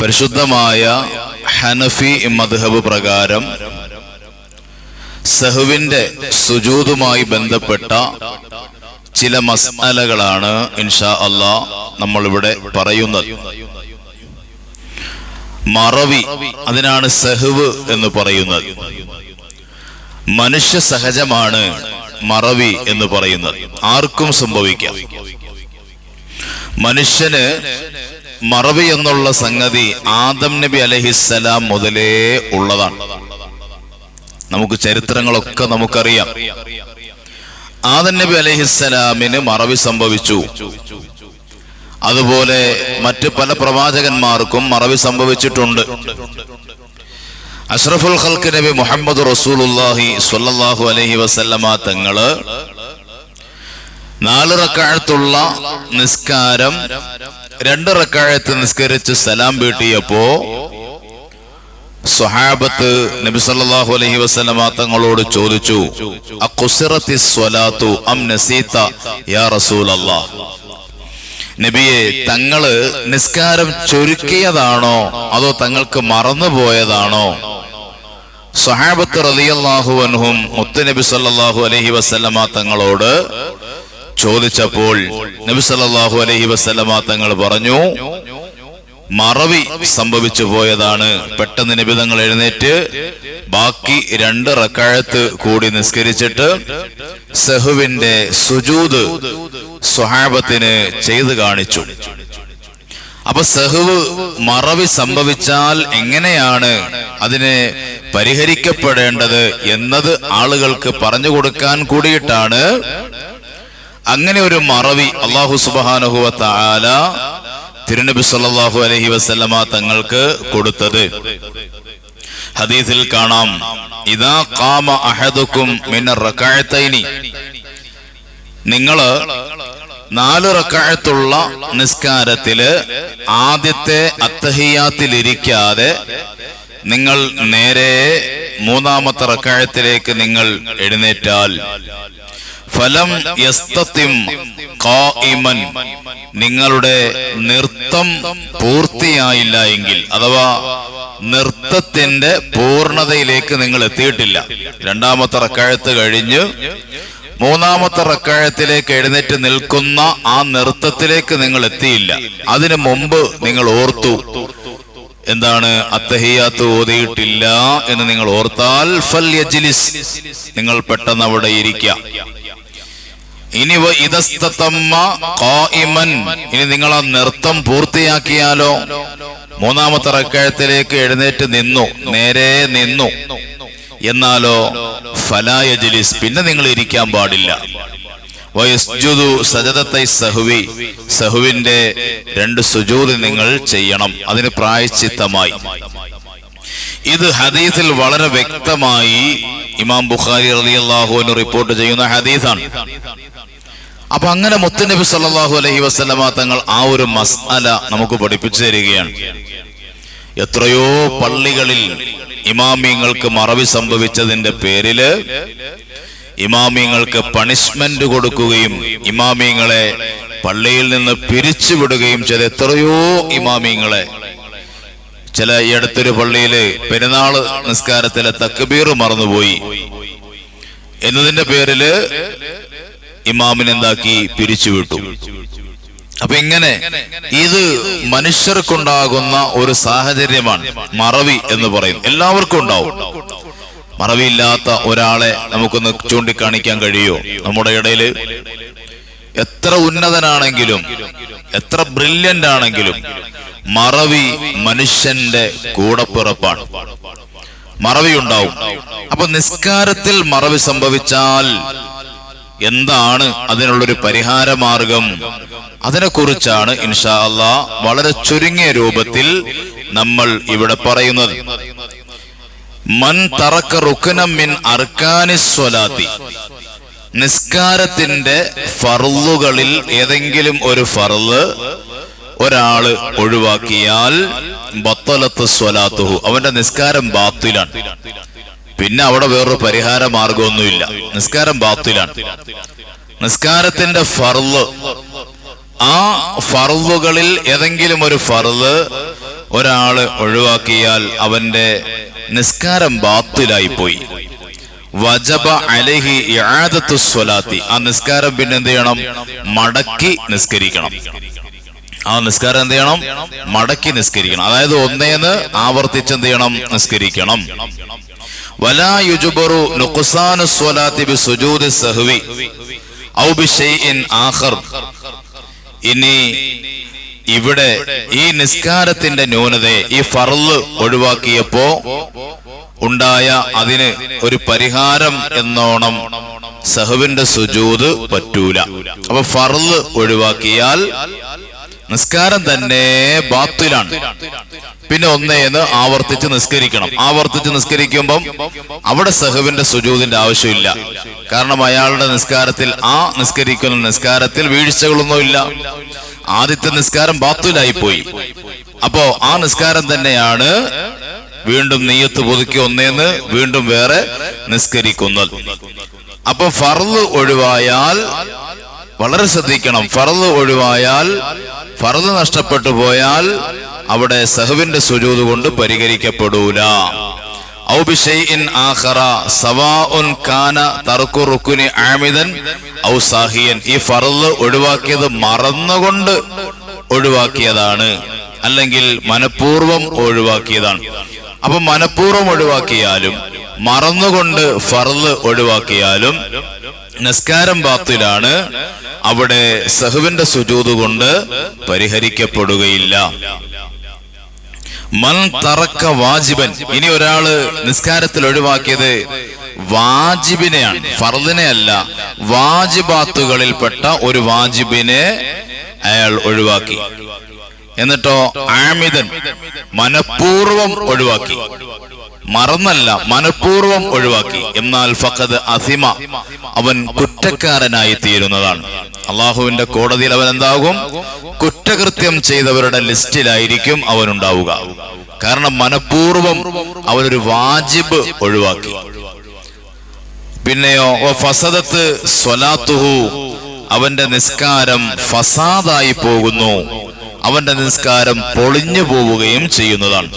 പരിശുദ്ധമായ ഹനഫി മദ്ഹബ് പ്രകാരം സഹുവിന്റെ സുജൂതുമായി ബന്ധപ്പെട്ട ചില മസാലകളാണ് ഇൻഷാ അള്ളാ നമ്മളിവിടെ പറയുന്നത്. മറവി അതിനാണ് സഹുവ് എന്ന് പറയുന്നത്. മനുഷ്യ സഹജമാണ് മറവി എന്ന് പറയുന്നത്. ആർക്കും സംഭവിക്കാം. മനുഷ്യന് മറവി എന്നുള്ള സംഗതി ആദം നബി അലഹിസ്സലാം മുതലേ ഉള്ളതാണ്. നമുക്ക് ചരിത്രങ്ങളൊക്കെ നമുക്കറിയാം. ആദം നബി അലഹിസ്സലാമിന് മറവി സംഭവിച്ചു. അതുപോലെ മറ്റ് പല പ്രവാചകന്മാർക്കും മറവി സംഭവിച്ചിട്ടുണ്ട്. അഷ്റഫുൽ ഖൽക്ക് നബി മുഹമ്മദ് റസൂലുല്ലാഹി സ്വല്ലല്ലാഹു അലൈഹി വസല്ലമ തങ്ങൾ നാല് റക്കാഴത്തുള്ള നിസ്കാരം രണ്ട് റക്കാഴത്ത് നിസ്കരിച്ച് സലാം വീട്ടിയപ്പോ സ്വഹാബത്ത് നബി സല്ലല്ലാഹു അലൈഹി വസല്ലമ തങ്ങളോട് ചോദിച്ചു അം നസീത നബിയെ തങ്ങൾ നിസ്കാരം ചുരുക്കിയതാണോ അതോ തങ്ങൾക്ക് മറന്നുപോയതാണോ? സ്വഹാബത്ത് റളിയല്ലാഹു അൻഹും മുത്തുനബി സല്ലല്ലാഹു അലൈഹി വസല്ലമ തങ്ങളോട് ചോദിച്ചപ്പോൾ നബി സല്ലല്ലാഹു അലൈഹി വസല്ലമ തങ്ങൾ പറഞ്ഞു മറവി സംഭവിച്ചു പോയതാണ്. പെട്ടെന്ന് നിബിതങ്ങൾ എഴുന്നേറ്റ് ബാക്കി രണ്ട് റക്കാഴത്ത് കൂടി നിസ്കരിച്ചിട്ട് സെഹുവിന്റെ സുജൂത് സ്വഹാബത്തിന് ചെയ്തു കാണിച്ചു. അപ്പൊ സെഹുവ് മറവി സംഭവിച്ചാൽ എങ്ങനെയാണ് അതിനെ പരിഹരിക്കപ്പെടേണ്ടത് എന്നത് ആളുകൾക്ക് പറഞ്ഞു കൊടുക്കാൻ കൂടിയിട്ടാണ് അങ്ങനെ ഒരു മറവി അള്ളാഹു സുബാനുഹുവ താല തിരുനബി സല്ലല്ലാഹു അലഹി വസ്ലമ തങ്ങൾക്ക് കൊടുത്തത്. ഹദീസിൽ കാണാം ഇതാ കാമ അഹദുക്കും മിന റകഅത്തൈനി നിങ്ങൾ നാല് റക്കാഴത്തുള്ള നിസ്കാരത്തിൽ ആദ്യത്തെ അത്തഹിയാത്തിലിരിക്കാതെ നിങ്ങൾ നേരെ മൂന്നാമത്തെ റക്കാഴത്തിലേക്ക് നിങ്ങൾ എഴുന്നേറ്റാൽ ഫലം ഖായിമൻ നിങ്ങളുടെ നൃത്തം പൂർത്തിയായില്ല എങ്കിൽ അഥവാ നൃത്തത്തിന്റെ പൂർണതയിലേക്ക് നിങ്ങൾ എത്തിയിട്ടില്ല. രണ്ടാമത്തെ റക്കാഴത്ത് കഴിഞ്ഞ് മൂന്നാമത്തെ റക്കാഴത്തിലേക്ക് എഴുന്നേറ്റ് നിൽക്കുന്ന ആ നൃത്തത്തിലേക്ക് നിങ്ങൾ എത്തിയില്ല. അതിനു മുമ്പ് നിങ്ങൾ ഓർത്തു എന്താണ്? അത്തഹിയാത്ത് ഓതിയിട്ടില്ല എന്ന് നിങ്ങൾ ഓർത്താൽ ഫൽ നിങ്ങൾ പെട്ടെന്ന് അവിടെ ഇരിക്കാം ഇനി ഇനി നിങ്ങൾ ആ നൃത്തം പൂർത്തിയാക്കിയാലോ? മൂന്നാമത്തെ റക്കഴത്തിലേക്ക് എഴുന്നേറ്റ് നിന്നു. നേരെ നിന്നു. എന്നാലോ ഫലായ ഫലായജലിസ് പിന്നെ നിങ്ങൾ ഇരിക്കാൻ പാടില്ല. വയസ്ജുദു സജദത്തൈ സഹുവി. സഹുവിന്റെ രണ്ട് സുജൂദ് നിങ്ങൾ ചെയ്യണം. അതിന് പ്രായച്ചിത്തമായി ഇത് ഹദീസിൽ വളരെ വ്യക്തമായി ഇമാം ബുഖാരി റളിയല്ലാഹു അൻഹു റിപ്പോർട്ട് ചെയ്യുന്ന ഹദീസാണ്. അപ്പൊ അങ്ങനെ മുത്തുനബി സല്ലാഹു അലഹി വസ്ലമ തങ്ങൾ ആ ഒരു മസ്അല നമുക്ക് പഠിപ്പിച്ചു തരികയാണ്. എത്രയോ പള്ളികളിൽ ഇമാമിങ്ങൾക്ക് മറവി സംഭവിച്ചതിന്റെ പേരിൽ ഇമാമിങ്ങൾക്ക് പണിഷ്മെന്റ് കൊടുക്കുകയും ഇമാമിങ്ങളെ പള്ളിയിൽ നിന്ന് പിരിച്ചുവിടുകയും ചില എത്രയോ ഇമാമിങ്ങളെ ചില ഈ അടുത്തൊരു പള്ളിയിൽ പെരുന്നാൾ നിസ്കാരത്തിലെ തക്ബീർ മറന്നുപോയി. എന്നതിന്റെ പേരിൽ ഇമാമിനെന്താക്കി പിരിച്ചുവിട്ടു. അപ്പൊ ഇങ്ങനെ ഇത് മനുഷ്യർക്കുണ്ടാകുന്ന ഒരു സാഹചര്യമാണ് മറവി എന്ന് പറയും എല്ലാവർക്കും ഉണ്ടാവും. മറവിയില്ലാത്ത ഒരാളെ നമുക്കൊന്ന് ചൂണ്ടിക്കാണിക്കാൻ കഴിയോ നമ്മുടെ ഇടയിൽ എത്ര ഉന്നതനാണെങ്കിലും എത്ര ബ്രില്യന്റ് ആണെങ്കിലും മറവി മനുഷ്യന്റെ കൂടപ്പിറപ്പാണ്. മറവി ഉണ്ടാവും അപ്പൊ നിസ്കാരത്തിൽ മറവി സംഭവിച്ചാൽ എന്താണ് അതിനുള്ളൊരു പരിഹാര മാർഗം അതിനെക്കുറിച്ചാണ് ഇൻഷാ അള്ളാ വളരെ ചുരുങ്ങിയ രൂപത്തിൽ നമ്മൾ ഇവിടെ പറയുന്നത്. മൻ തറക്ക റുക്കനം മിൻ അർക്കാനിസ്വലാത്തി നിസ്കാരത്തിന്റെ ഫറുകളിൽ ഏതെങ്കിലും ഒരു ഫർൾ ഒരാൾ ഒഴിവാക്കിയാൽ ബത്തലത്ത് സ്വലാത്തുഹു അവന്റെ നിസ്കാരം ബാത്തിലാണ്. പിന്നെ അവിടെ വേറൊരു പരിഹാര മാർഗമൊന്നുമില്ല. നിസ്കാരം ബാത്തിലാണ്. നിസ്കാരത്തിന്റെ ഫർൾ ആ ഫർളുകളിൽ ഏതെങ്കിലും ഒരു ഫർൾ ഒരാൾ ഒഴിവാക്കിയാൽ അവന്റെ നിസ്കാരം ബാത്തിലായി പോയി. വജബ അലഹി സ്വലാത്തി. ആ നിസ്കാരം പിന്നെ എന്ത് ചെയ്യണം? മടക്കി നിസ്കരിക്കണം. ആ നിസ്കാരം എന്ത് ചെയ്യണം? മടക്കി നിസ്കരിക്കണം. അതായത് ഒന്നേന്ന് ആവർത്തിച്ച് എന്ത് ചെയ്യണം? നിസ്കരിക്കണം. ബി സുജൂദി സഹ്വി ഔ ബി ആഖർ. ഇനി ഇവിടെ ഈ നിസ്കാരത്തിന്റെ ന്യൂനതയെ ഈ ഫർൾ ഒഴിവാക്കിയപ്പോ ഉണ്ടായ അതിന് ഒരു പരിഹാരം എന്നോണം സഹുവിന്റെ സുജൂത് പറ്റൂല. അപ്പൊ ഫർൾ ഒഴിവാക്കിയാൽ നിസ്കാരം തന്നെ ബാത്തിലാണ്. പിന്നെ ഒന്നേന്ന് ആവർത്തിച്ച് നിസ്കരിക്കണം. ആവർത്തിച്ച് നിസ്കരിക്കുമ്പം അവിടെ സഹുവിന്റെ സുജൂതിന്റെ ആവശ്യമില്ല. കാരണം അയാളുടെ നിസ്കാരത്തിൽ ആ നിസ്കരിക്കുന്ന നിസ്കാരത്തിൽ വീഴ്ചകളൊന്നുമില്ല. ആദ്യത്തെ നിസ്കാരം ബാത്തിലായി പോയി അപ്പോ ആ നിസ്കാരം തന്നെയാണ് വീണ്ടും നെയ്യത്ത് പുതുക്കി ഒന്നേന്ന് വീണ്ടും വേറെ നിസ്കരിക്കുന്നത്. അപ്പൊ ഫർദ് ഒഴിവായാൽ വളരെ ശ്രദ്ധിക്കണം. ഫറത് ഒഴിവായാൽ ഫറത് നഷ്ടപ്പെട്ടു പോയാൽ അവിടെ സഹുവിന്റെ സുജൂത് കൊണ്ട് പരിഹരിക്കപ്പെടൂല. ഈ ഒഴിവാക്കിയത് മറന്നുകൊണ്ട് ഒഴിവാക്കിയതാണ്. അല്ലെങ്കിൽ മനഃപൂർവം ഒഴിവാക്കിയതാണ്. അപ്പൊ മനഃപൂർവം ഒഴിവാക്കിയാലും മറന്നുകൊണ്ട് ഫർദ് ഒഴിവാക്കിയാലും നിസ്കാരം ബാത്തിലാണ് അവിടെ സഹുവിന്റെ സുജൂത് കൊണ്ട് പരിഹരിക്കപ്പെടുകയില്ല. മൻ തറക്ക വാജിബൻ. ഇനി ഒരാൾ നിസ്കാരത്തിൽ ഒഴിവാക്കിയത് വാജിബിനെയാണ്. ഫർദിനെ അല്ല വാജിബാത്തുകളിൽപ്പെട്ട ഒരു വാജിബിനെ അയാൾ ഒഴിവാക്കി. എന്നിട്ടോ ആമിതൻ മനഃപൂർവം ഒഴിവാക്കി. മറന്നല്ല മനഃപൂർവം ഒഴിവാക്കി. എന്നാൽ ഫഖദ് അസിമ അവൻ കുറ്റക്കാരനായി തീരുന്നതാണ്. അള്ളാഹുവിന്റെ കോടതിയിൽ അവൻ എന്താകും? കുറ്റകൃത്യം ചെയ്തവരുടെ ലിസ്റ്റിലായിരിക്കും അവനുണ്ടാവുക. കാരണം മനഃപൂർവം അവനൊരു വാജിബ് ഒഴിവാക്കി. പിന്നെയോ "വ ഫസദത്ത് സ്വലാത്തുഹു. അവന്റെ നിസ്കാരം ഫസാദായി പോകുന്നു. അവന്റെ നിസ്കാരം പൊളിഞ്ഞു പോവുകയും ചെയ്യുന്നതാണ്.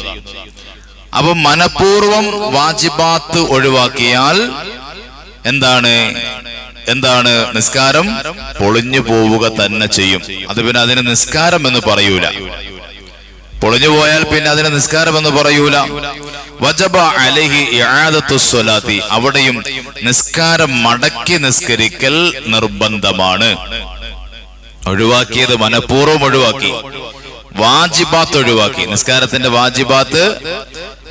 അപ്പൊ മനഃപൂർവം വാജിബാത്ത് ഒഴിവാക്കിയാൽ എന്താണ്? എന്താണ് നിസ്കാരം? പൊളിഞ്ഞു പോവുക തന്നെ ചെയ്യും. അത് പിന്നെ അതിന് നിസ്കാരം എന്ന് പറയൂല. പൊളിഞ്ഞു പോയാൽ പിന്നെ അതിന് നിസ്കാരം എന്ന് പറയൂല. വജബ അലഹി ഇആദത്തുസ്സലാത്തി അവിടെയും നിസ്കാരം മടക്കി നിസ്കരിക്കൽ നിർബന്ധമാണ്. ഒഴിവാക്കിയത് മനഃപൂർവം ഒഴിവാക്കി. വാജിബാത്ത് ഒഴിവാക്കി. നിസ്കാരത്തിന്റെ വാജിബാത്ത്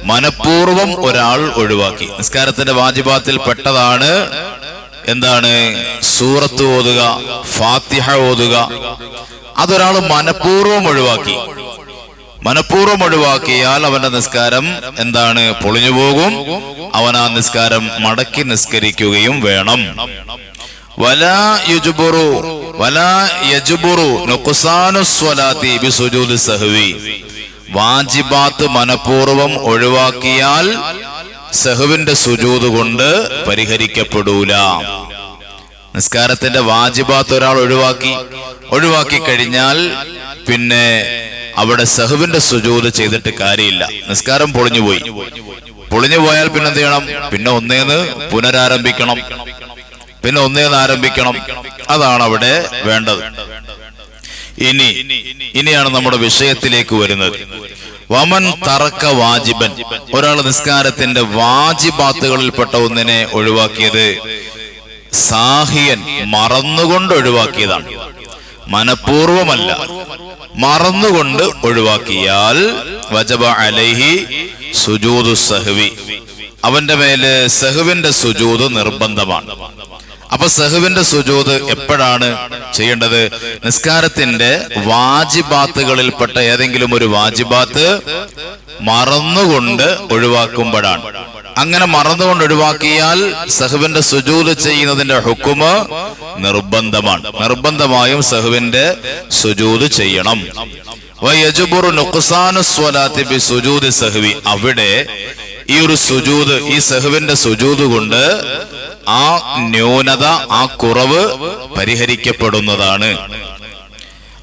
മനഃപൂർവം ഒരാൾ ഒഴിവാക്കി. നിസ്കാരത്തിന്റെ വാജിബാത്തിൽ പെട്ടതാണ്. എന്താണ്? സൂറത്ത് ഓതുക ഫാത്തിഹ ഓതുക. അതൊരാൾ മനഃപൂർവം ഒഴിവാക്കി. മനഃപൂർവം ഒഴിവാക്കിയാൽ അവന്റെ നിസ്കാരം എന്താണ്? പൊളിഞ്ഞു പോകും. അവൻ ആ നിസ്കാരം മടക്കി നിസ്കരിക്കുകയും വേണം. വലാ യജ്ബുറു നുഖ്സാനു സ്വലാത്തി ബിസുജൂദി സഹ്വി. വാജിബാത്ത് മനഃപൂർവം ഒഴിവാക്കിയാൽ സഹുവിന്റെ സുജൂത് കൊണ്ട് പരിഹരിക്കപ്പെടൂല. നിസ്കാരത്തിന്റെ വാജിബാത്ത് ഒരാൾ ഒഴിവാക്കി ഒഴിവാക്കി കഴിഞ്ഞാൽ പിന്നെ അവിടെ സഹുവിന്റെ സുജൂത് ചെയ്തിട്ട് കാര്യമില്ല. നിസ്കാരം പൊളിഞ്ഞു പോയി. പൊളിഞ്ഞു പോയാൽ പിന്നെ എന്ത് ചെയ്യണം? പിന്നെ ഒന്നേന്ന് പുനരാരംഭിക്കണം. പിന്നെ ഒന്നേന്ന് ആരംഭിക്കണം. അതാണ് അവിടെ വേണ്ടത്. ഇനി ഇനിയാണ് നമ്മുടെ വിഷയത്തിലേക്ക് വരുന്നത്. വമൻ തറക്ക വാജിബൻ ഒരാൾ നിസ്കാരത്തിന്റെ വാജിബാത്തുകളിൽപ്പെട്ട ഒന്നിനെ ഒഴിവാക്കിയത് സാഹിയൻ മറന്നുകൊണ്ട് ഒഴിവാക്കിയതാണ്. മനഃപൂർവമല്ല മറന്നുകൊണ്ട് ഒഴിവാക്കിയാൽ വജബ അലൈഹി സുജൂദു സഹവി. അവന്റെ മേൽ സഹുവിന്റെ സുജൂത് നിർബന്ധമാണ്. അപ്പൊ സഹുവിന്റെ സുജൂദ് എപ്പോഴാണ് ചെയ്യേണ്ടത്? നിസ്കാരത്തിന്റെ വാജിബാത്തുകളിൽപ്പെട്ട ഏതെങ്കിലും ഒരു വാജിബാത്ത് മറന്നുകൊണ്ട് ഒഴിവാക്കുമ്പോഴാണ്. അങ്ങനെ മറന്നുകൊണ്ട് ഒഴിവാക്കിയാൽ സഹുവിന്റെ സുജൂത് ചെയ്യുന്നതിന്റെ ഹുക്കുമ് നിർബന്ധമാണ്. നിർബന്ധമായും സഹുവിന്റെ സുജൂത് ചെയ്യണം. അവിടെ ഈ ഒരു സുജൂത് ഈ സഹുവിന്റെ സുജൂത് കൊണ്ട് ആ ന്യൂനത ആ കുറവ് പരിഹരിക്കപ്പെടുന്നതാണ്.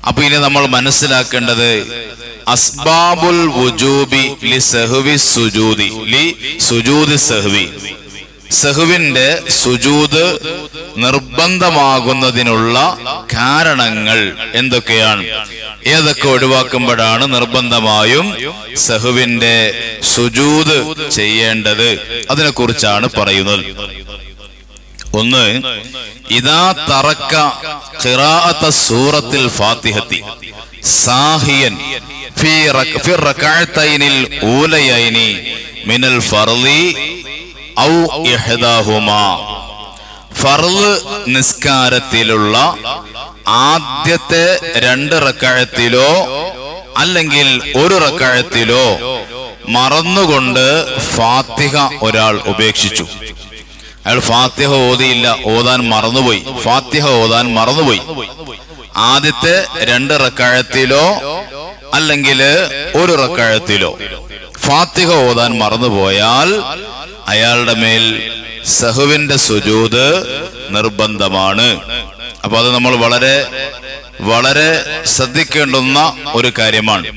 അപ്പൊ ഇനി നമ്മൾ മനസ്സിലാക്കേണ്ടത് അസ്ബാബുൽ വുജൂബി ലി സഹുവി സുജൂദി ലി സുജൂദി സഹുവി. സഹുവിന്റെ സുജൂദ് നിർബന്ധമാകുന്നതിനുള്ള കാരണങ്ങൾ എന്തൊക്കെയാണ്? ഏതൊക്കെ ഒഴിവാക്കുമ്പോഴാണ് നിർബന്ധമായും സഹുവിന്റെ സുജൂദ് ചെയ്യേണ്ടത്? അതിനെക്കുറിച്ചാണ് പറയുന്നത്. ഒന്ന് ഇതാ തറക്ക സൂറത്തിൽ ഫാത്തിഹത്തി. സാഹിയൻ മിനൽ ഫർൾ നിസ്കാരത്തിലുള്ള ആദ്യത്തെ രണ്ട് റക്കഴത്തിലോ അല്ലെങ്കിൽ ഒരു റക്കഴത്തിലോ മറന്നുകൊണ്ട് ഫാത്തിഹ ഒരാൾ ഉപേക്ഷിച്ചു. അയാൾ ഫാത്തിഹ ഓതിയില്ല ഓതാൻ മറന്നുപോയി. ഫാത്തിഹ ഓതാൻ മറന്നുപോയി. ആദ്യത്തെ രണ്ട് റക്കാഴത്തിലോ അല്ലെങ്കിൽ ഒരു റക്കാഴത്തിലോ ഫാത്തിഹ ഓതാൻ മറന്നുപോയാൽ അയാളുടെ മേൽ സഹുവിന്റെ സുജൂത് നിർബന്ധമാണ്. അപ്പൊ അത് നമ്മൾ വളരെ വളരെ ശ്രദ്ധിക്കേണ്ടുന്ന ഒരു കാര്യമാണ്.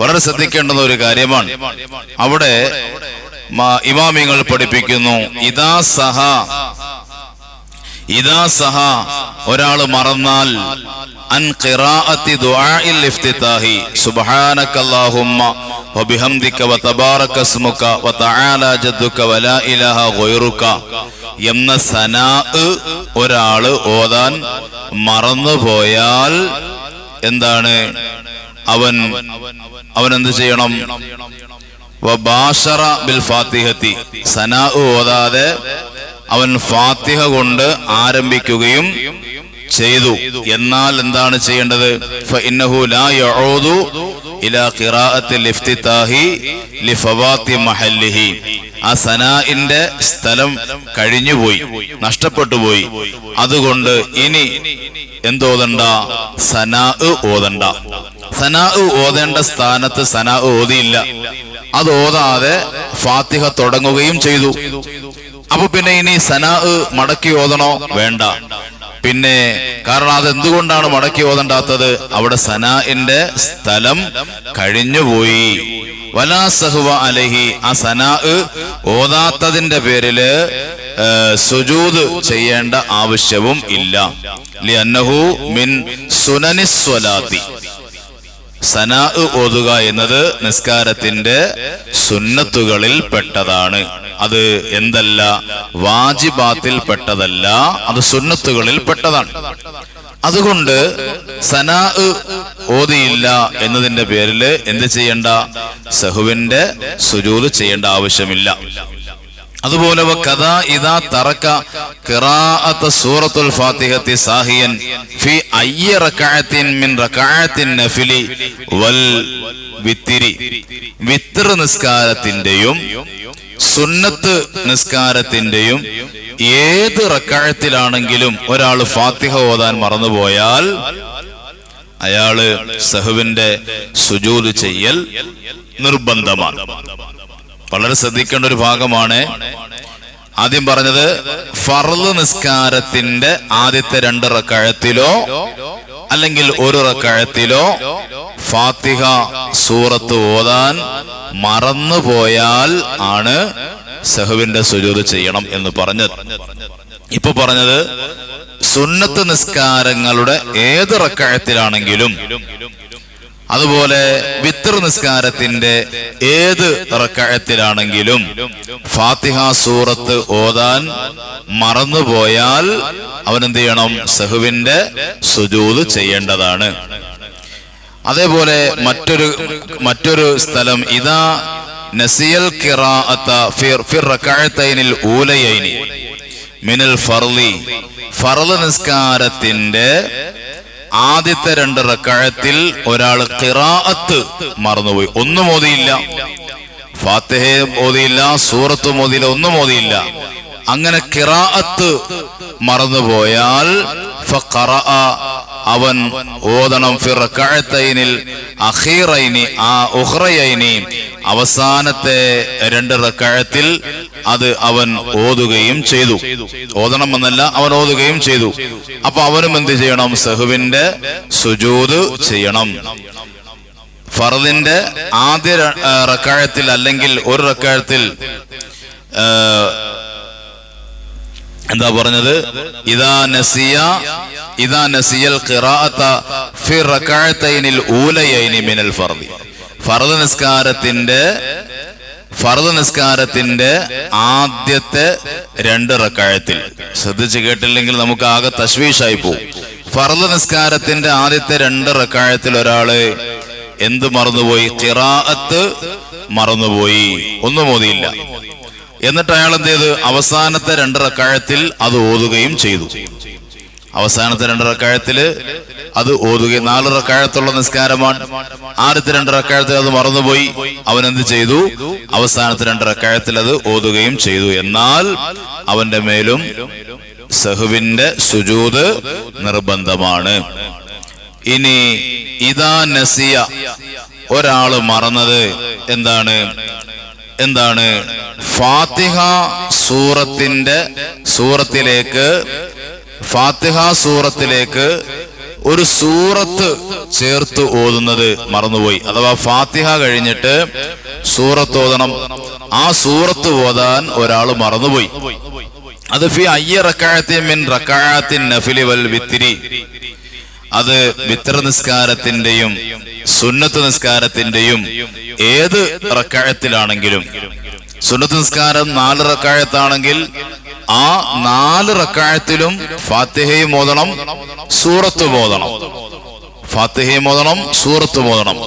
വളരെ ശ്രദ്ധിക്കേണ്ടുന്ന ഒരു കാര്യമാണ്. അവിടെ ഇമാമിങ്ങൾ പഠിപ്പിക്കുന്നു. ഇതാ സഹ. ഇതാ സഹ. ഒരാൾ മറന്നാൽ. അൻ ഖിറാഅത്തി ദുആഇൽ ഇഫ്തിതാഹി. വബിഹംദിക വതആല ജദ്ദുക വലാ ഇലാഹ എന്ന സനാ ഒരാൾ ഓതാൻ മറന്നു പോയാൽ എന്താണ്? അവൻ അവൻ എന്ത് ചെയ്യണം? ബിൽ ഫാത്തിഹത്തി. ഓതാതെ അവൻ ഫാത്തിഹ കൊണ്ട് ആരംഭിക്കുകയും ചെയ്തു. എന്നാൽ എന്താണ് ചെയ്യേണ്ടത്? ആ സനാഇന്റെ സ്ഥലം കഴിഞ്ഞുപോയി നഷ്ടപ്പെട്ടു പോയി അതുകൊണ്ട് ഇനി എന്തോതണ്ട സനാ ഓതണ്ട. സനാ ഓതേണ്ട സ്ഥാനത്ത് സനാ ഓതിയില്ല. അത് ഓതാതെ ഫാത്തിഹ തുടങ്ങുകയും ചെയ്തു. അപ്പൊ പിന്നെ ഇനി സനാ മടക്കി ഓതണോ? വേണ്ട. പിന്നെ കാരണം അതെന്തുകൊണ്ടാണ് മടക്കി ഓതണ്ടാത്തത്? അവിടെ സനാഇന്റെ സ്ഥലം കഴിഞ്ഞുപോയി. വലാ സഹുവ അലഹി. ആ സനാ ഓതാത്തതിന്റെ പേരിൽ സുജൂദ് ചെയ്യേണ്ട ആവശ്യവും ഇല്ല. ലി അന്നഹു മിൻ സുനനിസ്വലാത്തി. സനാ ഓതുക എന്നത് നിസ്കാരത്തിന്റെ സുന്നത്തുകളിൽ പെട്ടതാണ്. അത് എന്തല്ല? വാജിബാത്തിൽ പെട്ടതല്ല. അത് സുന്നത്തുകളിൽ പെട്ടതാണ്. അതുകൊണ്ട് സനാ ഓതിയില്ല എന്നതിന്റെ പേരിൽ എന്ത് ചെയ്യണ്ട? സഹുവിന്റെ സുജൂത് ചെയ്യേണ്ട ആവശ്യമില്ല. അതുപോലെ തറക്ക സൂറത്തുൽ ഫാത്തിഹത്തി സാഹിയൻ അയ്യ മിൻ നഫിലി വൽ വിത്തിരി. നിസ്കാരത്തിന്റെയും സുന്നത്ത് നിസ്കാരത്തിന്റെയും ഏത് റക്കാഴത്തിലാണെങ്കിലും ഒരാൾ ഫാത്തിഹ ഓതാൻ മറന്നുപോയാൽ അയാൾ സഹുവിന്റെ സുജൂത് ചെയ്യൽ നിർബന്ധമാണ്. വളരെ ശ്രദ്ധിക്കേണ്ട ഒരു ഭാഗമാണ്. ആദ്യം പറഞ്ഞത് ഫർൾ നിസ്കാരത്തിന്റെ ആദ്യത്തെ രണ്ട് റക്കഴത്തിലോ അല്ലെങ്കിൽ ഒരു റക്കഴത്തിലോ ഫാത്തിഹ സൂറത്ത് ഓതാൻ മറന്നുപോയാൽ ആണ് സഹുവിന്റെ സുജൂത് ചെയ്യണം എന്ന് പറഞ്ഞത്. ഇപ്പൊ പറഞ്ഞത് സുന്നത്ത് നിസ്കാരങ്ങളുടെ ഏത് റക്കഴത്തിലാണെങ്കിലും അതുപോലെ വിത്തർ നിസ്കാരത്തിന്റെ ഏത് റക്കഴത്തിലാണെങ്കിലും ഫാത്തിഹ സൂറത്ത് ഓതാൻ മറന്നുപോയാൽ അവൻ എന്ത് ചെയ്യണം സഹുവിന്റെ സുജൂത് ചെയ്യേണ്ടതാണ്. അതേപോലെ മറ്റൊരു മറ്റൊരു സ്ഥലം ഇതാ നസിയൽ മിനൽ ഫർലി. ഫർൾ നിസ്കാരത്തിന്റെ ആദ്യത്തെ രണ്ട് റക്കാഴത്തിൽ ഒരാൾ ഖിറാഅത്ത് മറന്നുപോയി. ഒന്നും ഓതിയില്ല. ഫാത്തഹെ ഓതിയില്ല സൂറത്ത് മോദിയില്ല ഒന്നും ഓതിയില്ല. അങ്ങനെ ഖിറാഅത്ത് മറന്നുപോയാൽ അവൻ ഓതണം ഫിറക്കഴത്തൈനിൽ അഹീറൈനി ആ ഉഹ്റയൈനി അവസാനത്തെ രണ്ട് റക്കഴത്തിൽ അത് അവൻ ഓതുകയും ചെയ്തു. ഓതണം എന്നല്ല അവൻ ഓതുകയും ചെയ്തു. അപ്പൊ അവനും എന്ത് ചെയ്യണം? സഹുവിന്റെ സുജൂത് ചെയ്യണം. ഫറദിന്റെ ആദ്യ റക്കാഴത്തിൽ അല്ലെങ്കിൽ ഒരു റക്കാഴത്തിൽ എന്താ പറഞ്ഞത്? ഇതാ നസിയ ഇതാ നസിയൽ ഖിറാഅത ഫി റകഅതൈനിൽ ഊലയൈനി മിനൽ ഫർദി. ഫർദ് നിസ്കാരത്തിന്റെ ഫർദ് നിസ്കാരത്തിന്റെ ആദ്യത്തെ രണ്ട് റക്കാഴത്തിൽ ശ്രദ്ധിച്ച് കേട്ടില്ലെങ്കിൽ നമുക്ക് ആകെ തശ്വീഷായി പോകും ഫർദ് നിസ്കാരത്തിന്റെ ആദ്യത്തെ രണ്ട് റക്കാഴത്തിൽ ഒരാൾ എന്ത് മറന്നുപോയി? ഖിറാഅത്ത് മറന്നുപോയി. ഒന്നും മോദിയില്ല എന്നിട്ട് അയാൾ എന്ത് ചെയ്ത്? അവസാനത്തെ രണ്ടറക്കാഴത്തിൽ അത് ഓതുകയും ചെയ്തു. അവസാനത്തെ രണ്ടറക്കാഴത്തിൽ അത് ഓതുകയും നാലറക്കാഴത്തുള്ള നിസ്കാരമാണ്. ആദ്യത്തെ രണ്ടറക്കാഴത്തിൽ അത് മറന്നുപോയി. അവൻ എന്ത് ചെയ്തു? അവസാനത്തെ രണ്ടറക്കാഴത്തിൽ അത് ഓതുകയും ചെയ്തു. എന്നാൽ അവന്റെ മേലും സഹുവിന്റെ സുജൂത് നിർബന്ധമാണ്. ഇനി ഇതാ നസിയ ഒരാൾ മറന്നത് എന്താണ്? എന്താണ്? ഫാത്തിഹ സൂറത്തിന്റെ സൂറത്തിലേക്ക് ഫാത്തിഹ സൂറത്തിലേക്ക് ഒരു സൂറത്ത് ചേർത്ത് ഓതുന്നത് മറന്നുപോയി. അഥവാ ഫാത്തിഹ കഴിഞ്ഞിട്ട് സൂറത്ത് ഓതണം. ആ സൂറത്ത് ഓതാൻ ഒരാൾ മറന്നുപോയി. അത് ഫി അയ്യ റക്കാഴത്തിൻ മിൻ നഫിലി വൽ വിത്തിരി അത് വിത്ര നിസ്കാരത്തിന്റെയും സുന്നത്ത് നിസ്കാരത്തിന്റെയും ഏത് റക്കായത്തിലാണെങ്കിലും സുന്നത്ത് നിസ്കാരം നാല് റക്കായത്താണെങ്കിൽ ആ നാല് റക്കായത്തിലും ഫാത്തിഹയും ഓതണം സൂറത്ത് ഓതണം ഫാത്തിഹയും ഓതണം സൂറത്ത് ഓതണം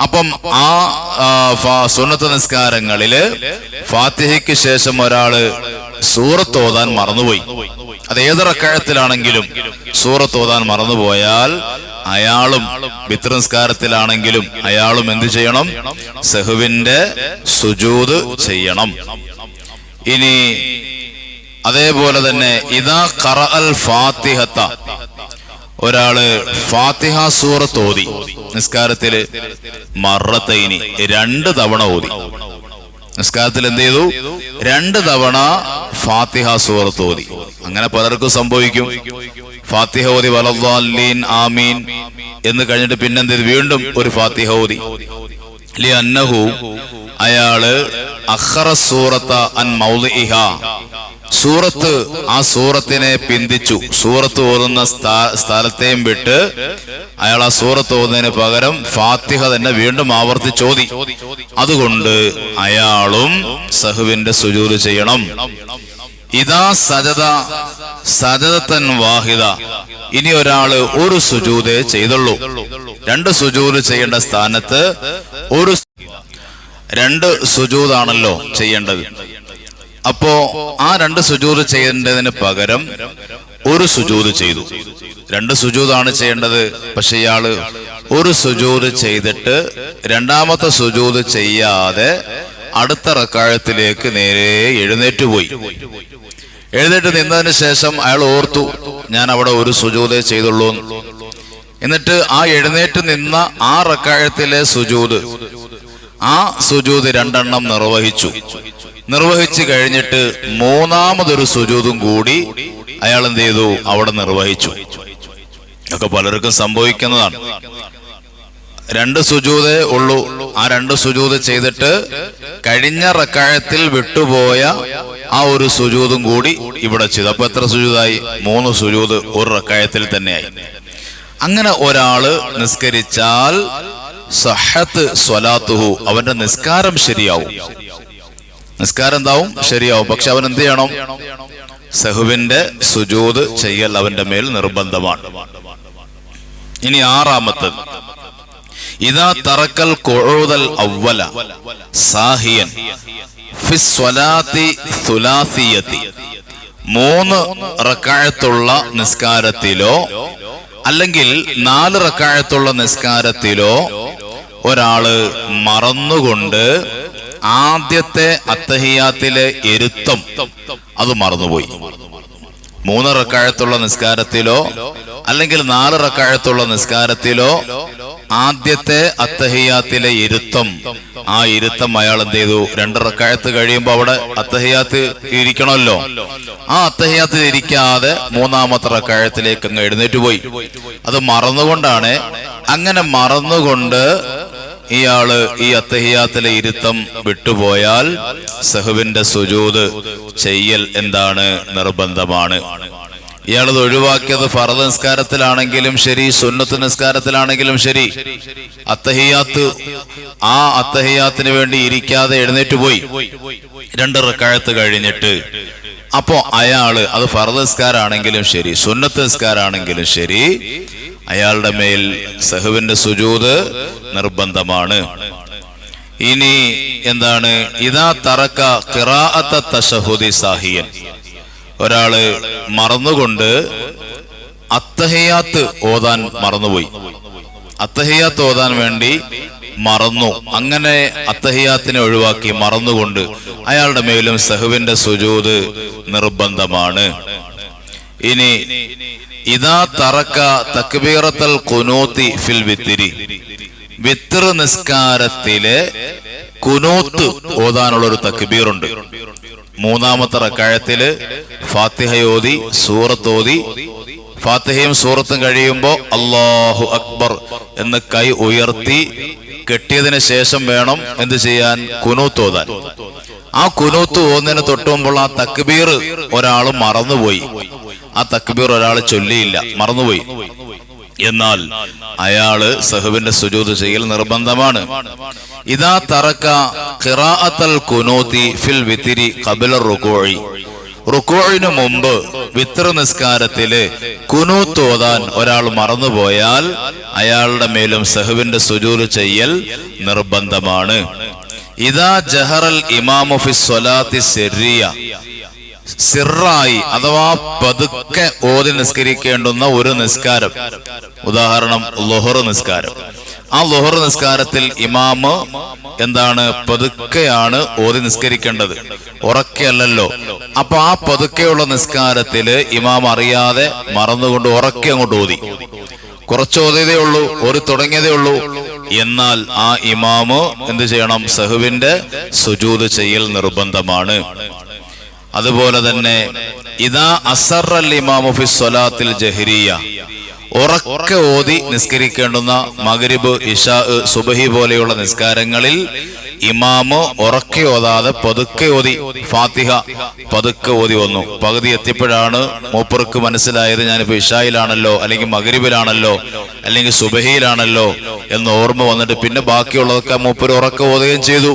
അപ്പം ആ, സുന്നത്ത് നിസ്കാരങ്ങളിൽ ഫാത്തിഹയ്ക്ക് ശേഷം ഒരാൾ സൂറത്ത് ഓതാൻ മറന്നുപോയി. അത് ഏത് റക്കാഴത്തിലാണെങ്കിലും സൂറത്ത് ഓതാൻ മറന്നുപോയാൽ അയാളും വിത്രംസ്കാരത്തിലാണെങ്കിലും അയാളും എന്ത് ചെയ്യണം? സെഹുവിന്റെ സുജൂത് ചെയ്യണം. ഇനി അതേപോലെ തന്നെ ഇതാ കറ അൽ ഫാത്തിഹത്ത. ഒരാൾ ഫാത്തിഹ സൂറത്ത് ഓതി. നിസ്കാരത്തിൽ മറത്തൈനി. രണ്ട് തവണ ഓതി. നിസ്കാരത്തിൽ എന്ത് ചെയ്തു? രണ്ട് തവണ ഫാത്തിഹ സൂറത്ത് ഓതി. അങ്ങനെ പലർക്കും സംഭവിക്കും. ഫാത്തിഹ ഓതി വലദ്ദാലീൻ ആമീൻ എന്ന് കഴിഞ്ഞിട്ട് പിന്നെന്ത് വീണ്ടും ഒരു ഫാത്തിഹ ഓതി. അന്നഹു അയാൾ അഖറ സൂറത്ത അൻ മൗലിഹ സൂറത്ത് ആ സൂറത്തിനെ പിന്തിച്ചു. സൂറത്ത് ഓതുന്ന സ്ഥാ- സ്ഥലത്തെയും വിട്ട് അയാൾ ആ സൂറത്ത് ഓതുന്നതിന് പകരം ഫാത്തിഹ തന്നെ വീണ്ടും ആവർത്തിച്ചോതി അതുകൊണ്ട് അയാളും സഹുവിന്റെ സുജൂത് ചെയ്യണം. ഇതാ സജത സജതത്തൻ വാഹിദ. ഇനി ഒരാൾ ഒരു സുജൂതേ ചെയ്തുള്ളൂ. രണ്ട് സുജൂത് ചെയ്യേണ്ട സ്ഥാനത്ത് ഒരു രണ്ട് സുജൂതാണല്ലോ ചെയ്യേണ്ടത്. അപ്പോ ആ രണ്ട് സുജൂത് ചെയ്യേണ്ടതിന് പകരം ഒരു സുജൂത് ചെയ്തു. രണ്ട് സുജൂതാണ് ചെയ്യേണ്ടത്. പക്ഷെ ഇയാൾ ഒരു സുജൂത് ചെയ്തിട്ട് രണ്ടാമത്തെ സുജൂത് ചെയ്യാതെ അടുത്ത റക്കാഴത്തിലേക്ക് നേരെ എഴുന്നേറ്റ് പോയി. എഴുന്നേറ്റ് നിന്നതിന് ശേഷം അയാൾ ഓർത്തു ഞാൻ അവിടെ ഒരു സുജൂതേ ചെയ്തുള്ളൂ. എന്നിട്ട് ആ എഴുന്നേറ്റ് നിന്ന ആ റക്കാഴത്തിലെ സുജൂത് ആ സുജൂത് രണ്ടെണ്ണം നിർവഹിച്ചു. നിർവഹിച്ചു കഴിഞ്ഞിട്ട് മൂന്നാമതൊരു സുജൂതും കൂടി അയാൾ എന്ത് ചെയ്തു? അവിടെ നിർവഹിച്ചു. ഒക്കെ പലർക്കും സംഭവിക്കുന്നതാണ്. രണ്ട് സുജൂതേ ഉള്ളൂ. ആ രണ്ട് സുജൂത് ചെയ്തിട്ട് കഴിഞ്ഞ റക്കായത്തിൽ വിട്ടുപോയ ആ ഒരു സുജൂതും കൂടി ഇവിടെ ചെയ്തു. അപ്പൊ എത്ര സുജൂതായി? മൂന്ന് സുജൂത് ഒരു റക്കായത്തിൽ തന്നെയായി. അങ്ങനെ ഒരാൾ നിസ്കരിച്ചാൽ സഹത്ത് സ്വലാത്തുഹു അവന്റെ നിസ്കാരം ശരിയാവും. നിസ്കാരം എന്താവും? ശരിയാവും. പക്ഷെ അവൻ എന്ത് ചെയ്യണം? സഹുവിന്റെ സുജൂത് ചെയ്യൽ അവന്റെ മേൽ നിർബന്ധമാണ്. ഇനി ആറാമത്തത്. ഇതാ തറക്കൽ കൊഴുതൽ അവല സാഹിയൻ മൂന്ന് റക്കാഴത്തുള്ള നിസ്കാരത്തിലോ അല്ലെങ്കിൽ നാല് റക്കാഴത്തുള്ള നിസ്കാരത്തിലോ ഒരാൾ മറന്നുകൊണ്ട് ആദ്യത്തെ അത്തഹിയാത്തിലെ എരുത്തം അത് മറന്നുപോയി. മൂന്ന് റക്കാഴത്തുള്ള നിസ്കാരത്തിലോ അല്ലെങ്കിൽ നാല് റക്കാഴത്തുള്ള നിസ്കാരത്തിലോ ആദ്യത്തെ അത്തഹിയാത്തിലെ ഇരുത്തം. ആ ഇരുത്തം അയാൾ എന്ത് ചെയ്തു? രണ്ട് റക്കാഴത്ത് കഴിയുമ്പോൾ അവിടെ അത്തഹിയാത്ത് ഇരിക്കണമല്ലോ. ആ അത്തഹിയാത്ത് ഇരിക്കാതെ മൂന്നാമത്തെ റക്കാഴത്തിലേക്ക് അങ്ങ് എഴുന്നേറ്റ് പോയി. അത് മറന്നുകൊണ്ടാണ്. അങ്ങനെ മറന്നുകൊണ്ട് ഇയാൾ ഈ അത്തഹിയാത്തിലെ ഇരുത്തം വിട്ടുപോയാൽ സഹുവിന്റെ സുജൂത് ചെയ്യൽ എന്താണ് നിർബന്ധമാണ്. ഇയാളത് ഒഴിവാക്കിയത് ഫറദ് നിസ്കാരത്തിലാണെങ്കിലും ശരി സുന്നത്ത് നിസ്കാരത്തിലാണെങ്കിലും ശരി. അത്തഹിയാത്ത് ആ അത്തഹിയാത്തിന് വേണ്ടി ഇരിക്കാതെ എഴുന്നേറ്റ് പോയി. രണ്ട് റക്കാഴത്ത് കഴിഞ്ഞിട്ട്. അപ്പോ അയാൾ അത് ഫറദ് നിസ്കാരാണെങ്കിലും ശരി സുന്നത്ത് നിസ്കാരാണെങ്കിലും ശരി അയാളുടെ മേൽ സഹുവിന്റെ സുജൂത് നിർബന്ധമാണ്. ഇനി എന്താണ്? ഇതാ തറക്ക കിറാഅത്ത തഷഹുദി സാഹിയൻ. ഒരാൾ മറന്നുകൊണ്ട് അത്തഹയാത്ത് ഓതാൻ മറന്നുപോയി. അത്തഹയാത്ത് ഓതാൻ വേണ്ടി മറന്നു. അങ്ങനെ അത്തഹയാത്തിനെ ഒഴിവാക്കി മറന്നുകൊണ്ട് അയാളുടെ മേലും സഹുവിന്റെ സുജൂത് നിർബന്ധമാണ്. ഇനി ഇതാ തറക്ക തക്ബീറത്തൽ കുനൂത്തി ഫിൽ വിത്തിരി. വിത്തിർ നിസ്കാരത്തിലെ കുനൂത്ത് ഓതാനുള്ള ഒരു തക്ബീറുണ്ട്. മൂന്നാമത്തെ റക്കാഴത്തിൽ ഫാത്തിഹയോതി സൂറത്തോതി ഫാത്തിഹയും സൂറത്തും കഴിയുമ്പോ അള്ളാഹു അക്ബർ എന്ന് കൈ ഉയർത്തി കെട്ടിയതിന് ശേഷം വേണം എന്ത് ചെയ്യാൻ? കുനൂത്ത് ഓതാൻ. ആ കുനൂത്ത് ഓന്നതിന് തൊട്ടുമുമ്പോൾ ആ തക്ബീർ ഒരാൾ മറന്നുപോയി. ആ തക്ബീർ ഒരാൾ ചൊല്ലിയില്ല മറന്നുപോയി. എന്നാൽ അയാൾ സഹുവിന്റെ സുജൂത് ചെയ്യൽ നിർബന്ധമാണ്. ഇതാ തറക്ക ഖിറാഅത്തൽ കുനൂതി ഫിൽ വിത്തിരി ഖബല റുക്കോഴി റുക്കോഴിനു മുമ്പ് വിത്ര നിസ്കാരത്തിൽ കുനൂത്ത് ഓതാൻ ഒരാൾ മറന്നുപോയാൽ അയാളുടെ മേലും സഹുവിന്റെ സുജൂത് ചെയ്യൽ നിർബന്ധമാണ്. ഇതാ ജഹറൽ ഇമാമു ഫി സ്വലാത്തി സിറിയ സിറായി അഥവാ പതുക്കെ ഓതി നിസ്കരിക്കേണ്ടുന്ന ഒരു നിസ്കാരം. ഉദാഹരണം ലൊഹർ നിസ്കാരം. ആ ലൊഹർ നിസ്കാരത്തിൽ ഇമാമ് എന്താണ്? പതുക്കെയാണ് ഓതി നിസ്കരിക്കേണ്ടത്. ഉറക്കെയല്ലല്ലോ. അപ്പൊ ആ പതുക്കെയുള്ള നിസ്കാരത്തിൽ ഇമാം അറിയാതെ മറന്നുകൊണ്ട് ഉറക്കെ അങ്ങോട്ട് ഓതി. കുറച്ച് ഓതിയതേ ഉള്ളൂ ഒരു തുടങ്ങിയതേ ഉള്ളൂ. എന്നാൽ ആ ഇമാമ് എന്ത് ചെയ്യണം? സഹുവിന്റെ സുജൂത് ചെയ്യൽ നിർബന്ധമാണ്. അതുപോലെ തന്നെ ഇതാ അസറൽ ഇമാമു ഫി സ്വലാത്തിൽ ജഹരിയ. ഉറക്കെ ഓതി നിസ്കരിക്കേണ്ടുന്ന മകരിബ് ഇഷാ സുബഹി പോലെയുള്ള നിസ്കാരങ്ങളിൽ ഇമാമ് ഉറക്കെ ഓതാതെ പതുക്കെ ഓതി ഫാത്തിഹ പതുക്കെ ഓതി വന്നു. പകുതി എത്തിയപ്പോഴാണ് മൂപ്പർക്ക് മനസ്സിലായത് ഞാനിപ്പോ ഇഷായിലാണല്ലോ അല്ലെങ്കിൽ മകരിബിലാണല്ലോ അല്ലെങ്കിൽ സുബഹിയിലാണല്ലോ എന്ന് ഓർമ്മ വന്നിട്ട് പിന്നെ ബാക്കിയുള്ളതൊക്കെ മൂപ്പർ ഉറക്കെ ഓതുകയും ചെയ്തു.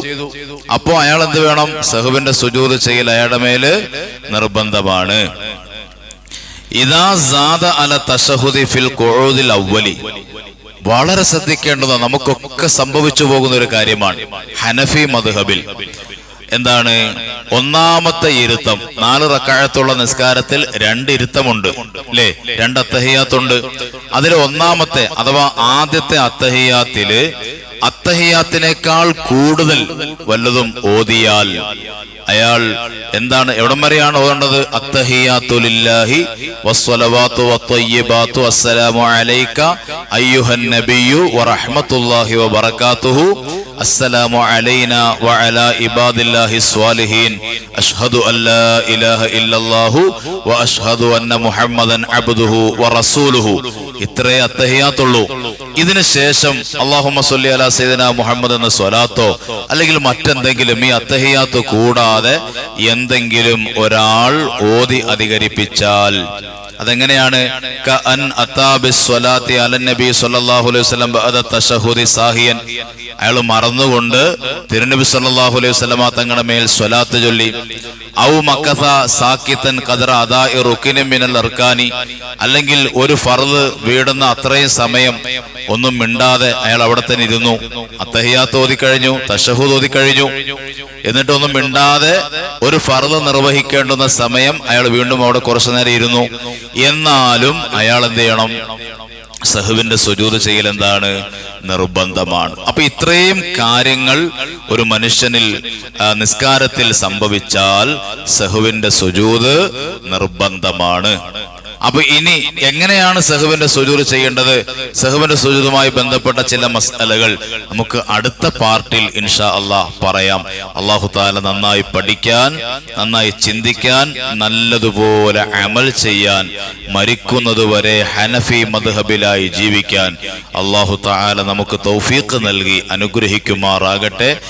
അപ്പോ അയാൾ എന്ത് വേണം? സഹുവിന്റെ സുജൂത് ചെയ്യൽ അയാളുടെ മേൽ നിർബന്ധമാണ്. അല ഫിൽ വളരെ ശ്രദ്ധിക്കേണ്ടത് നമുക്കൊക്കെ സംഭവിച്ചു പോകുന്ന ഒരു കാര്യമാണ്. ഹനഫി മദ്ഹബിൽ. എന്താണ്? ഒന്നാമത്തെ ഇരുത്തം. നാല് റക്കാഴത്തുള്ള നിസ്കാരത്തിൽ രണ്ട് ഇരുത്തമുണ്ട്. അല്ലേ രണ്ട് അത്തഹിയാത്തുണ്ട്. അതിൽ ഒന്നാമത്തെ അഥവാ ആദ്യത്തെ അത്തഹിയാത്തിൽ അത്തഹിയാത്തിനേക്കാൾ കൂടുതൽ വല്ലതും ഓതിയാൽ അയാൾ എന്താണ്? എവിടം വരെയാണ് ഓതേണ്ടത്? അത്തഹിയാത്തുലില്ലാഹി വസ്വലവാത്തു വത്തയ്യിബാത്തു അസ്സലാമു അലൈക അയ്യുഹൻ നബിയു വറഹ്മത്തുള്ളാഹി വബറകാതുഹു. അസ്സലാമു അലൈന വഅലാ ഇബാദില്ലാഹി സ്വാലിഹീൻ. അഷ്ഹദു അല്ലാ ഇലാഹ ഇല്ലല്ലാഹു വഅഷ്ഹദു അന്ന മുഹമ്മദൻ അബ്ദുഹു വറസൂലുഹു ഇത്രേ അത്തഹിയാത്തുള്ളൂ. ഇതിനു ശേഷം അള്ളാഹുമ്മ സൊല്ലി അലാ സൈദന മുഹമ്മദ് എന്ന സ്വലാത്തോ അല്ലെങ്കിൽ മറ്റെന്തെങ്കിലും ഈ അത്തഹിയാത്ത് കൂടാതെ എന്തെങ്കിലും ഒരാൾ ഓതി അധികരിപ്പിച്ചാൽ അതെങ്ങനെയാണ്? അയാൾ മറന്നുകൊണ്ട് തിരുനബി സല്ലല്ലാഹു അലൈഹി വസല്ലമ തങ്ങളുടെ മേൽ സ്വലാത്ത് ചൊല്ലി. ഔ മക്കസ സാക്കിത്തൻ ഖദറ അദാഇ റുക്കിനി മിനൽ അർക്കാനി. അല്ലെങ്കിൽ ഒരു ഫർദ് വീടുന്ന അത്രയും സമയം ഒന്നും മിണ്ടാതെ അയാൾ അവിടെ തന്നെ ഇരുന്നു. അത്തഹിയാത്ത് ഓതിക്കഴിഞ്ഞു തഷഹൂദ് ഓതിക്കഴിഞ്ഞു. എന്നിട്ടൊന്നും മിണ്ടാതെ ഒരു ഫർദ് നിർവഹിക്കേണ്ടുന്ന സമയം അയാൾ വീണ്ടും അവിടെ കുറച്ചു നേരം ഇരുന്നു. എന്നാലും അയാൾ എന്ത് ചെയ്യണം? സഹുവിന്റെ സ്വരൂത ചെയ്യൽ എന്താണ്? നിർബന്ധമാണ്. അപ്പൊ ഇത്രയും കാര്യങ്ങൾ ഒരു മനുഷ്യനിൽ നിസ്കാരത്തിൽ സംഭവിച്ചാൽ സഹുവിന്റെ സുജൂത് നിർബന്ധമാണ്. അപ്പൊ ഇനി എങ്ങനെയാണ് സഹുവിന്റെ സുജൂർ ചെയ്യേണ്ടത്? സഹുവിന്റെ സുജൂതുമായി ബന്ധപ്പെട്ട ചില മസലകൾ നമുക്ക് അടുത്ത പാർട്ടിൽ ഇൻഷാ അള്ളാഹ് പറയാം. അള്ളാഹു താല നന്നായി പഠിക്കാൻ നന്നായി ചിന്തിക്കാൻ നല്ലതുപോലെ അമൽ ചെയ്യാൻ മരിക്കുന്നത് വരെ ഹനഫി മദ്ഹബിലായി ജീവിക്കാൻ അള്ളാഹു താല നമുക്ക് തൗഫീഖ് നൽകി അനുഗ്രഹിക്കുമാറാകട്ടെ.